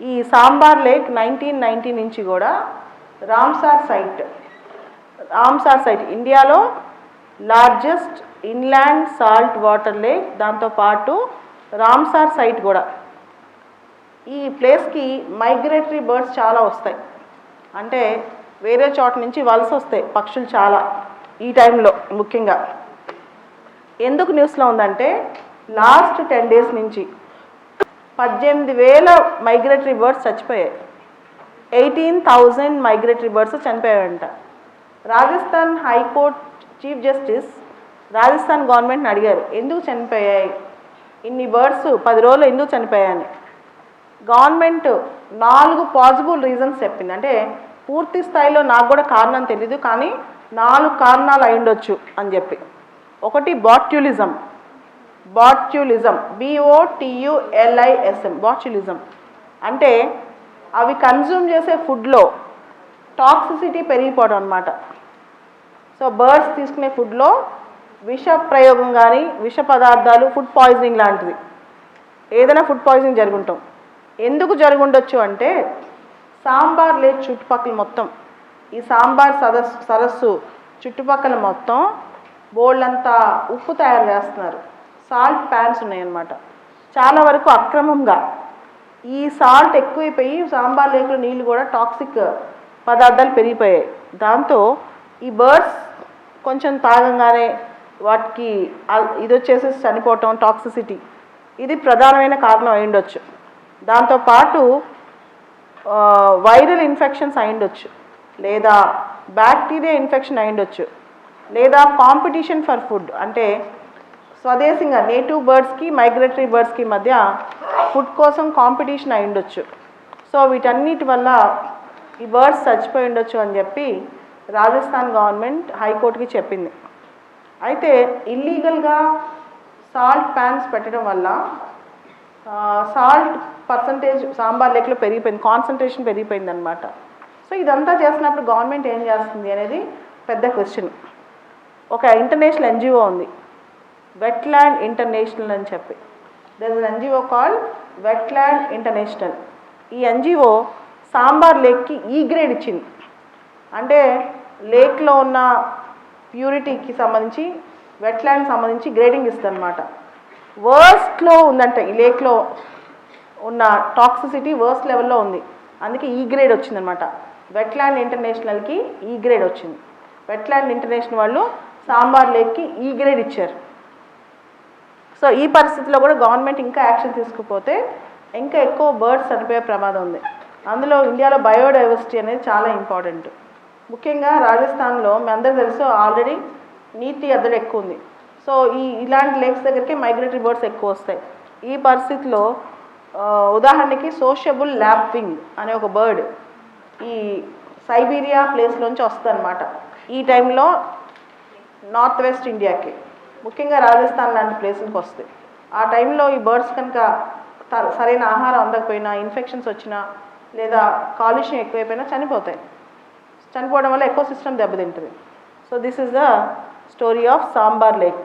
ఈ sambar lake nineteen ninety నుంచి కూడా రామ్సార్ సైట్ రామ్సార్ సైట్ ఇండియాలో largest inland salt water lake దాంతోపాటు రామ్సార్ సైట్ కూడా. ఈ ప్లేస్కి మైగ్రేటరీ బర్డ్స్ చాలా వస్తాయి. అంటే వేరే చోట నుంచి వలస వస్తాయి పక్షులు చాలా ఈ టైంలో ముఖ్యంగా. ఎందుకు న్యూస్లో ఉందంటే లాస్ట్ టెన్ డేస్ నుంచి పద్దెనిమిది వేల మైగ్రేటరీ బర్డ్స్ చచ్చిపోయాయి. Eighteen thousand migratory birds చనిపోయాయంట. Rajasthan high court chief justice Rajasthan గవర్నమెంట్ని అడిగారు ఎందుకు చనిపోయాయి? ఇన్ని బర్డ్స్ పది రోజులు ఎందుకు చనిపోయాయని? గవర్నమెంట్ నాలుగు పాసిబుల్ రీజన్స్ చెప్పింది. అంటే పూర్తి స్థాయిలో నాకు కూడా కారణం తెలీదు కానీ నాలుగు కారణాలు అయిండొచ్చు అని చెప్పి. ఒకటి బాట్యులిజం. బాట్యులిజం బిఓటియుఎల్ఐఎస్ఎం బాట్యులిజం అంటే అవి కన్జ్యూమ్ చేసే ఫుడ్లో టాక్సిసిటీ పెరిగిపోవడం అనమాట సో బర్డ్స్ తీసుకునే ఫుడ్లో విష ప్రయోగం కానీ విష పదార్థాలు ఫుడ్ పాయిజనింగ్ లాంటిది. ఏదైనా ఫుడ్ పాయిజనింగ్ జరుగుంటాం. ఎందుకు జరుగుండొచ్చు అంటే సాంబార్ లేదు చుట్టుపక్కల మొత్తం ఈ సాంబార్ సదస్సు సరస్సు చుట్టుపక్కల మొత్తం బోళ్ళంతా ఉప్పు తయారు చేస్తున్నారు. సాల్ట్ ప్యాన్స్ ఉన్నాయన్నమాట. చాలా వరకు అక్రమంగా. ఈ సాల్ట్ ఎక్కువైపోయి సాంబార్ లేకుండా నీళ్ళు కూడా టాక్సిక్ పదార్థాలు పెరిగిపోయాయి. దాంతో ఈ బర్డ్స్ కొంచెం తాగంగానే వాటికి ఇది వచ్చేసి చనిపోవటం టాక్సిసిటీ. ఇది ప్రధానమైన కారణం అయిండొచ్చు దాంతోపాటు వైరల్ ఇన్ఫెక్షన్స్ అయిండొచ్చు లేదా బ్యాక్టీరియా ఇన్ఫెక్షన్ అయిండొచ్చు లేదా కాంపిటీషన్ ఫర్ ఫుడ్ అంటే స్వదేశంగా నేటివ్ బర్డ్స్కి మైగ్రేటరీ బర్డ్స్కి మధ్య ఫుడ్ కోసం కాంపిటీషన్ అయి ఉండొచ్చు. సో వీటన్నిటి వల్ల ఈ బర్డ్స్ చచ్చిపోయి ఉండొచ్చు అని చెప్పి రాజస్థాన్ గవర్నమెంట్ హైకోర్టుకి చెప్పింది. అయితే ఇల్లీగల్గా సాల్ట్ ప్యాన్స్ పెట్టడం వల్ల సాల్ట్ పర్సంటేజ్ సాంబార్ లెక్కలో పెరిగిపోయింది కాన్సన్ట్రేషన్ పెరిగిపోయింది అనమాట సో ఇదంతా చేస్తున్నప్పుడు గవర్నమెంట్ ఏం చేస్తుంది అనేది పెద్ద క్వశ్చన్. ఒక ఇంటర్నేషనల్ ఎన్జిఓ ఉంది. వెట్లాండ్ ఇంటర్నేషనల్ అని చెప్పి. There is NGO call wetland international ఈ ఎన్జిఓ సాంబార్ లేక్కి ఈ e గ్రేడ్ ఇచ్చింది. అంటే లేక్లో ఉన్న ప్యూరిటీకి సంబంధించి వెట్లాండ్ సంబంధించి గ్రేడింగ్ ఇస్తుందన్నమాట. వర్స్ట్లో ఉందంట ఈ లేక్లో ఉన్న టాక్సిసిటీ వర్స్ట్ లెవెల్లో ఉంది. అందుకే ఈ గ్రేడ్ వచ్చిందనమాట వెట్లాండ్ ఇంటర్నేషనల్కి ఈ గ్రేడ్ వచ్చింది. వెట్లాండ్ ఇంటర్నేషనల్ వాళ్ళు సాంబార్ లేక్కి ఈ e గ్రేడ్ ఇచ్చారు. సో ఈ పరిస్థితిలో కూడా గవర్నమెంట్ ఇంకా యాక్షన్ తీసుకుపోతే ఇంకా ఎక్కువ బర్డ్స్ చనిపోయే ప్రమాదం ఉంది. అందులో ఇండియాలో బయోడైవర్సిటీ అనేది చాలా ఇంపార్టెంట్. ముఖ్యంగా రాజస్థాన్లో మీ అందరూ తెలుసు ఆల్రెడీ నీటి ఎద్దడి ఎక్కువ ఉంది. సో ఈ ఇలాంటి లేక్స్ దగ్గరికి మైగ్రేటరీ బర్డ్స్ ఎక్కువ వస్తాయి. ఈ పరిస్థితిలో ఉదాహరణకి సోషబుల్ ల్యాప్వింగ్ అనే ఒక బర్డ్ ఈ సైబీరియా ప్లేస్లోంచి వస్తుంది అనమాట ఈ టైంలో నార్త్ వెస్ట్ ఇండియాకి ముఖ్యంగా రాజస్థాన్ లాంటి ప్లేసులకు వస్తాయి ఆ టైంలో ఈ బర్డ్స్ కనుక సరైన ఆహారం అందకపోయినా ఇన్ఫెక్షన్స్ వచ్చినా లేదా కాలుష్యం ఎక్కువైపోయినా చనిపోతాయి. చనిపోవడం వల్ల ఎకో సిస్టమ్ దెబ్బతింటుంది. So this is the story of Sambhar lake.